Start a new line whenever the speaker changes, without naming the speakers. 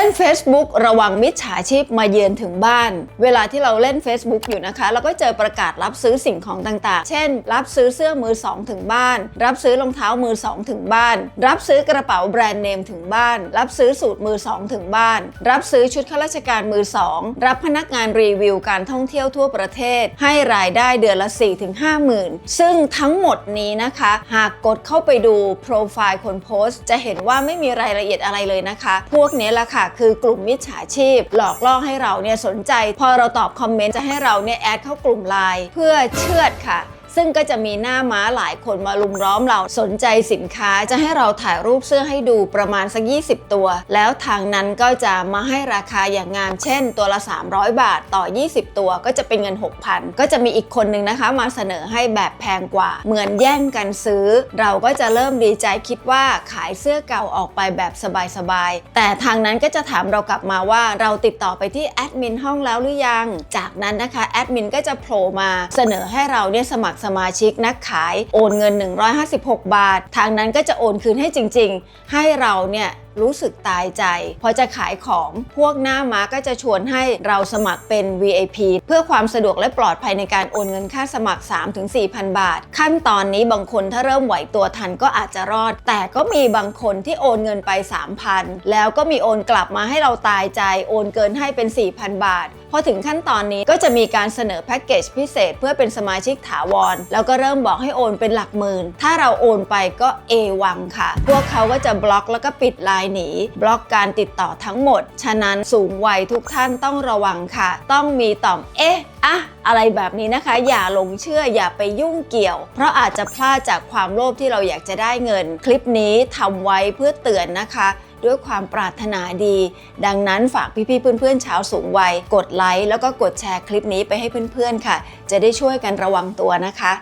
ล่น Facebook ระวังมิจฉาชีพมาเยือนถึงบ้าน เวลาที่เราเล่น Facebook อยู่นะคะ เราก็เจอประกาศรับซื้อสิ่งของต่างๆ เช่น รับซื้อเสื้อมือสองถึงบ้าน รับซื้อรองเท้ามือสองถึงบ้าน รับซื้อกระเป๋าแบรนด์เนมถึงบ้าน รับซื้อสูตรมือสองถึงบ้าน รับซื้อชุดข้าราชการมือสองรับพนักงานรีวิวการท่องเที่ยวทั่วประเทศ ให้รายได้เดือนละ 4-5ถึง5หมื่นซึ่งทั้งหมดนี้นะคะ หากกดเข้าไปดูโปรไฟล์คนโพสต์ จะเห็นว่าไม่มีรายละเอียดอะไรเลยนะคะ พวกนี้ละค่ะคือกลุ่มมิจฉาชีพ หลอกล่อให้เราเนี่ยสนใจ พอเราตอบคอมเมนต์จะให้เราเนี่ยแอดเข้ากลุ่มไลน์เพื่อเชื่อดค่ะ ซึ่งก็จะมีหน้าม้าหลายคนมาลุมล้อมเราสนใจสินค้าจะให้เราถ่ายรูปเสื้อให้ดูประมาณสัก 20 ตัว แล้วทางนั้นก็จะมาให้ราคาอย่างงามเช่น ตัวละ 300 บาทต่อ 20 ตัวก็จะเป็นเงิน 6,000 ก็จะมีอีกคนนึงนะคะ มาเสนอให้แบบแพงกว่า เหมือนแย่งกันซื้อ เราก็จะเริ่มดีใจคิดว่าขายเสื้อเก่าออกไปแบบสบายๆแต่ทางนั้นก็จะถามเรากลับมาว่าเราติดต่อไปที่แอดมินห้องแล้วหรือยัง จากนั้นนะคะแอดมินก็จะโผล่มาเสนอให้เราเนี่ยสมัครสมาชิกนักขายโอนเงิน 156 บาท ทางนั้นก็จะโอนคืนให้จริง ๆ ให้เราเนี่ยรู้สึกตายใจ พอจะขายของพวกหน้าม้าก็จะชวนให้เราสมัครเป็น VIP เพื่อความสะดวกและปลอดภัยในการโอนเงินค่าสมัคร 3-4,000 บาท ขั้นตอนนี้บางคนถ้าเริ่มไหวตัวทันก็อาจจะรอด แต่ก็มีบางคนที่โอนเงินไป 3,000 แล้วก็มีโอนกลับมาให้เราตายใจโอนเกินให้เป็น 4,000 บาทพอถึงขั้นตอนนี้ก็จะมีการเสนอแพ็กเกจพิเศษเพื่อเป็นสมาชิกถาวร แล้วก็เริ่มบอกให้โอนเป็นหลักหมื่น ถ้าเราโอนไปก็เอวังค่ะ พวกเขาก็จะบล็อกแล้วก็ปิดไลน์หนี บล็อกการติดต่อทั้งหมด ฉะนั้นสูงวัยทุกท่านต้องระวังค่ะ ต้องมีต่อมเอ๊ะอะอะไรแบบนี้นะคะ อย่าหลงเชื่ออย่าไปยุ่งเกี่ยว เพราะอาจจะพลาดจากความโลภที่เราอยากจะได้เงิน คลิปนี้ทำไว้เพื่อเตือนนะคะด้วยความปรารถนาดี ดังนั้นฝากพี่ๆเพื่อนๆชาวสูงวัย กดไลค์แล้วก็กดแชร์คลิปนี้ไปให้เพื่อนๆค่ะ จะได้ช่วยกันระวังตัวนะคะ